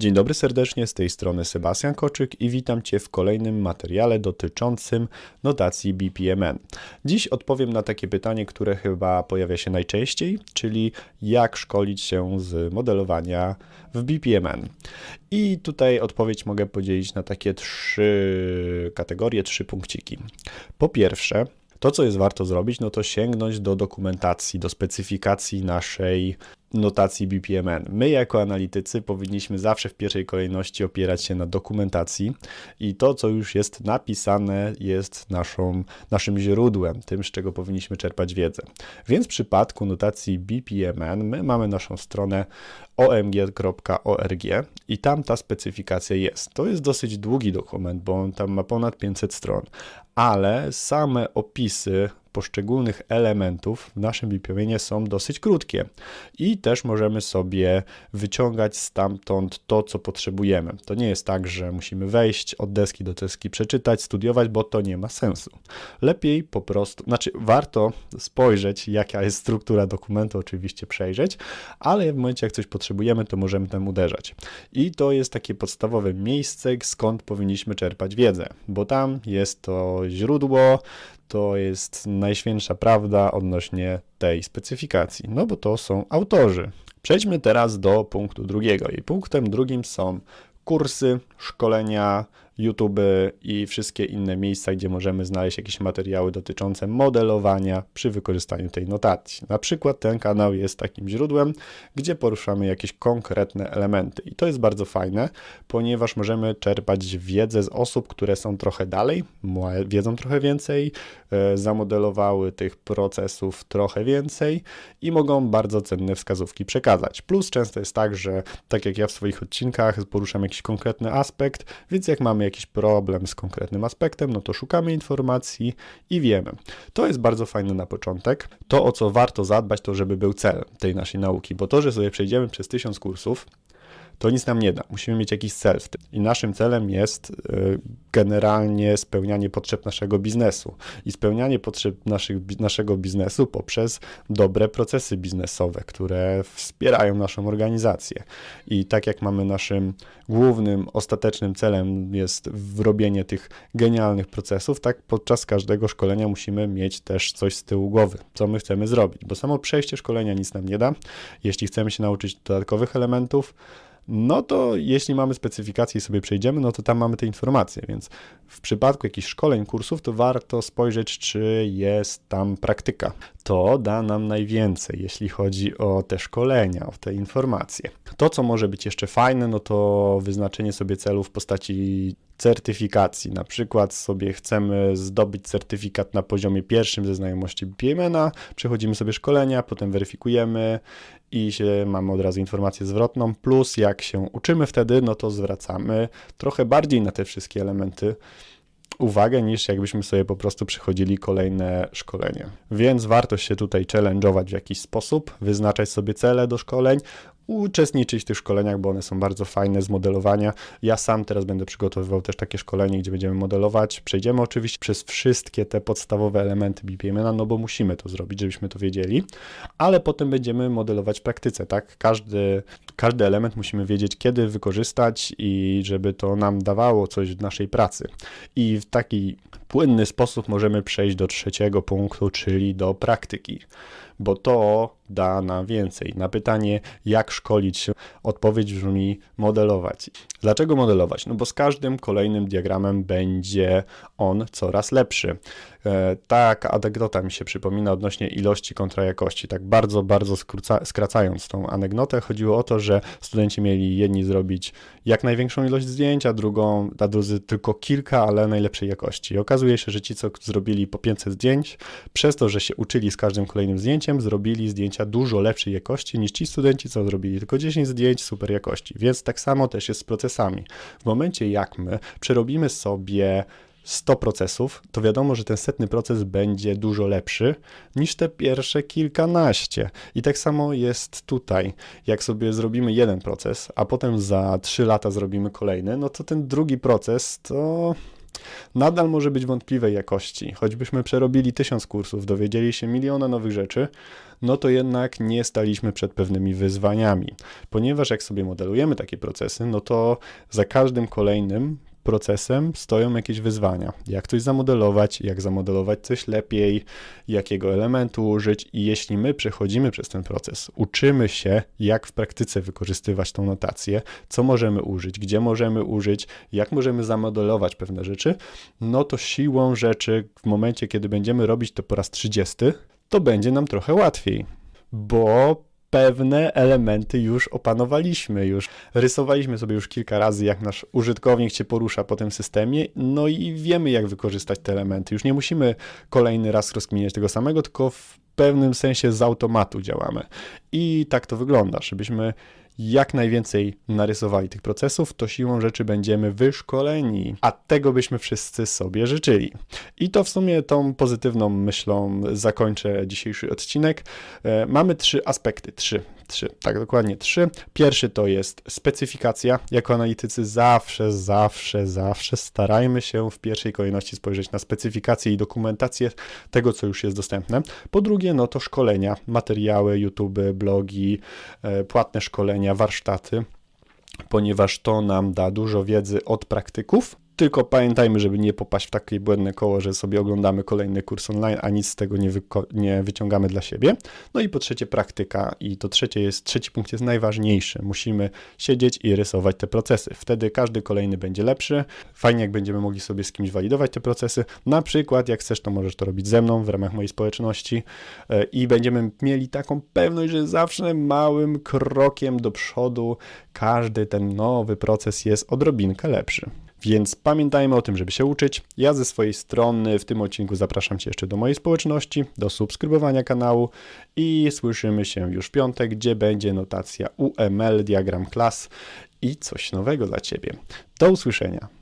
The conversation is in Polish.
Dzień dobry serdecznie, z tej strony Sebastian Koczyk i witam Cię w kolejnym materiale dotyczącym notacji BPMN. Dziś odpowiem na takie pytanie, które chyba pojawia się najczęściej, czyli jak szkolić się z modelowania w BPMN. I tutaj odpowiedź mogę podzielić na takie trzy kategorie, trzy punkciki. Po pierwsze, to, co jest warto zrobić, no to sięgnąć do dokumentacji, do specyfikacji naszej notacji BPMN. My, jako analitycy, powinniśmy zawsze w pierwszej kolejności opierać się na dokumentacji i to, co już jest napisane, jest naszą, naszym źródłem, tym, z czego powinniśmy czerpać wiedzę. Więc w przypadku notacji BPMN, my mamy naszą stronę omg.org i tam ta specyfikacja jest. To jest dosyć długi dokument, bo on tam ma ponad 500 stron, ale same opisy poszczególnych elementów w naszym BPMN są dosyć krótkie i też możemy sobie wyciągać stamtąd to, co potrzebujemy. To nie jest tak, że musimy wejść od deski do deski, przeczytać, studiować, bo to nie ma sensu. Lepiej po prostu, znaczy warto spojrzeć, jaka jest struktura dokumentu, oczywiście przejrzeć, ale w momencie, jak coś potrzebujemy, to możemy tam uderzać. I to jest takie podstawowe miejsce, skąd powinniśmy czerpać wiedzę, bo tam jest to źródło, to jest najświętsza prawda odnośnie tej specyfikacji, no bo to są autorzy. Przejdźmy teraz do punktu drugiego. I punktem drugim są kursy, szkolenia, YouTube i wszystkie inne miejsca, gdzie możemy znaleźć jakieś materiały dotyczące modelowania przy wykorzystaniu tej notacji. Na przykład ten kanał jest takim źródłem, gdzie poruszamy jakieś konkretne elementy. I to jest bardzo fajne, ponieważ możemy czerpać wiedzę z osób, które są trochę dalej, wiedzą trochę więcej, e, zamodelowały tych procesów trochę więcej i mogą bardzo cenne wskazówki przekazać. Plus często jest tak, że tak jak ja w swoich odcinkach poruszam jakiś konkretny aspekt, więc jak mamy jakiś problem z konkretnym aspektem, no to szukamy informacji i wiemy. To jest bardzo fajne na początek. To, o co warto zadbać, to żeby był cel tej naszej nauki, bo to, że sobie przejdziemy przez tysiąc kursów, to nic nam nie da. Musimy mieć jakiś cel w tym. I naszym celem jest y, generalnie spełnianie potrzeb naszego biznesu i spełnianie potrzeb naszych, naszego biznesu poprzez dobre procesy biznesowe, które wspierają naszą organizację. I tak jak mamy naszym głównym, ostatecznym celem jest wrobienie tych genialnych procesów, tak podczas każdego szkolenia musimy mieć też coś z tyłu głowy, co my chcemy zrobić, bo samo przejście szkolenia nic nam nie da. Jeśli chcemy się nauczyć dodatkowych elementów, no to jeśli mamy specyfikację i sobie przejdziemy, no to tam mamy te informacje, więc w przypadku jakichś szkoleń, kursów, to warto spojrzeć, czy jest tam praktyka. To da nam najwięcej, jeśli chodzi o te szkolenia, o te informacje. To, co może być jeszcze fajne, no to wyznaczenie sobie celów w postaci certyfikacji. Na przykład sobie chcemy zdobyć certyfikat na poziomie pierwszym ze znajomości BPMN-a, przechodzimy sobie szkolenia, potem weryfikujemy i się, mamy od razu informację zwrotną, plus jak się uczymy wtedy, no to zwracamy trochę bardziej na te wszystkie elementy uwagę niż jakbyśmy sobie po prostu przychodzili kolejne szkolenie. Więc warto się tutaj challenge'ować w jakiś sposób, wyznaczać sobie cele do szkoleń, uczestniczyć w tych szkoleniach, bo one są bardzo fajne z modelowania. Ja sam teraz będę przygotowywał też takie szkolenie, gdzie będziemy modelować. Przejdziemy oczywiście przez wszystkie te podstawowe elementy BPMN, no bo musimy to zrobić, żebyśmy to wiedzieli, ale potem będziemy modelować w praktyce, tak? Każdy, każdy element musimy wiedzieć, kiedy wykorzystać i żeby to nam dawało coś w naszej pracy. I w taki płynny sposób możemy przejść do trzeciego punktu, czyli do praktyki, bo to da nam więcej. Na pytanie, jak szkolić się, odpowiedź brzmi modelować. Dlaczego modelować? No bo z każdym kolejnym diagramem będzie on coraz lepszy. E, taka anegdota mi się przypomina odnośnie ilości kontra jakości. Tak bardzo, bardzo skróca, skracając tą anegdotę, chodziło o to, że studenci mieli jedni zrobić jak największą ilość zdjęć, a drugą, a drudzy tylko kilka, ale najlepszej jakości. I okazuje się, że ci, co zrobili po 500 zdjęć, przez to, że się uczyli z każdym kolejnym zdjęciem, zrobili zdjęcia dużo lepszej jakości niż ci studenci, co zrobili tylko 10 zdjęć super jakości. Więc tak samo też jest z procesami. W momencie, jak my przerobimy sobie 100 procesów, to wiadomo, że ten setny proces będzie dużo lepszy niż te pierwsze kilkanaście. I tak samo jest tutaj. Jak sobie zrobimy jeden proces, a potem za 3 lata zrobimy kolejny, no to ten drugi proces to nadal może być wątpliwej jakości. Choćbyśmy przerobili tysiąc kursów, dowiedzieli się miliona nowych rzeczy, no to jednak nie staliśmy przed pewnymi wyzwaniami. Ponieważ jak sobie modelujemy takie procesy, no to za każdym kolejnym procesem stoją jakieś wyzwania. Jak coś zamodelować, jak zamodelować coś lepiej, jakiego elementu użyć i jeśli my przechodzimy przez ten proces, uczymy się, jak w praktyce wykorzystywać tą notację, co możemy użyć, gdzie możemy użyć, jak możemy zamodelować pewne rzeczy, no to siłą rzeczy w momencie, kiedy będziemy robić to po raz 30, to będzie nam trochę łatwiej, bo pewne elementy już opanowaliśmy, już rysowaliśmy sobie już kilka razy, jak nasz użytkownik się porusza po tym systemie, no i wiemy, jak wykorzystać te elementy. Już nie musimy kolejny raz rozkminiać tego samego, tylko w pewnym sensie z automatu działamy. I tak to wygląda, żebyśmy jak najwięcej narysowali tych procesów, to siłą rzeczy będziemy wyszkoleni, a tego byśmy wszyscy sobie życzyli. I to w sumie tą pozytywną myślą zakończę dzisiejszy odcinek. E, Mamy trzy aspekty, trzy, trzy, tak dokładnie trzy. Pierwszy to jest specyfikacja. Jako analitycy zawsze, zawsze, zawsze starajmy się w pierwszej kolejności spojrzeć na specyfikację i dokumentację tego, co już jest dostępne. Po drugie, no to szkolenia, materiały, YouTube, blogi, e, płatne szkolenia, warsztaty, ponieważ to nam da dużo wiedzy od praktyków. Tylko pamiętajmy, żeby nie popaść w takie błędne koło, że sobie oglądamy kolejny kurs online, a nic z tego nie, nie wyciągamy dla siebie. No i po trzecie praktyka i to trzecie jest, trzeci punkt jest najważniejszy. Musimy siedzieć i rysować te procesy. Wtedy każdy kolejny będzie lepszy. Fajnie, jak będziemy mogli sobie z kimś walidować te procesy. Na przykład, jak chcesz, to możesz to robić ze mną w ramach mojej społeczności e, i będziemy mieli taką pewność, że zawsze małym krokiem do przodu każdy ten nowy proces jest odrobinkę lepszy. Więc pamiętajmy o tym, żeby się uczyć. Ja ze swojej strony w tym odcinku zapraszam Cię jeszcze do mojej społeczności, do subskrybowania kanału i słyszymy się już w piątek, gdzie będzie notacja UML, diagram klas i coś nowego dla Ciebie. Do usłyszenia.